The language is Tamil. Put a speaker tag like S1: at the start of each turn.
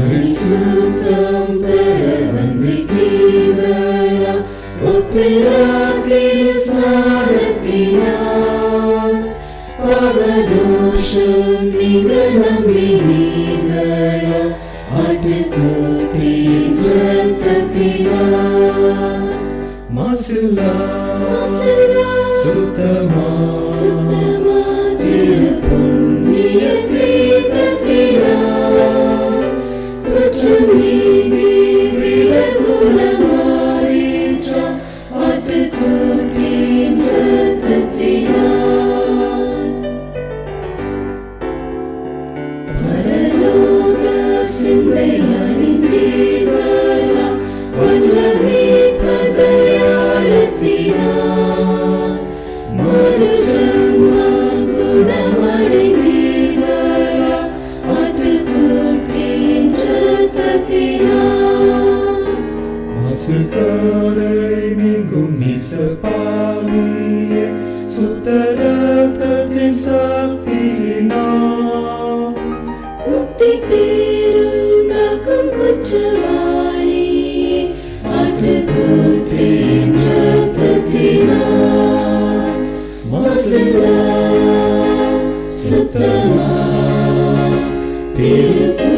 S1: பரிசுத்தம் பெற வந்திட்டீர்களா ஒப்பிராதே ஸ்நானத்தினார் பாவதோஷம் நீங்க நம்பினீர்களா
S2: மாசில்லா
S1: மாசில்லா
S2: சுத்தமா.
S1: சுத்தமா திருப்புண்ணிய
S2: மாசுக்காரை நீங்கும் நிசப்பாமியே சுத்தரத்தின் சக்தியினா
S1: முக்தி பேருண்டாக்கும் குற்றவாளி ஆட்டுக்குட்டியின் ரத்தத்தினார் மசலா சுத்தமா திருப்புண்ணிய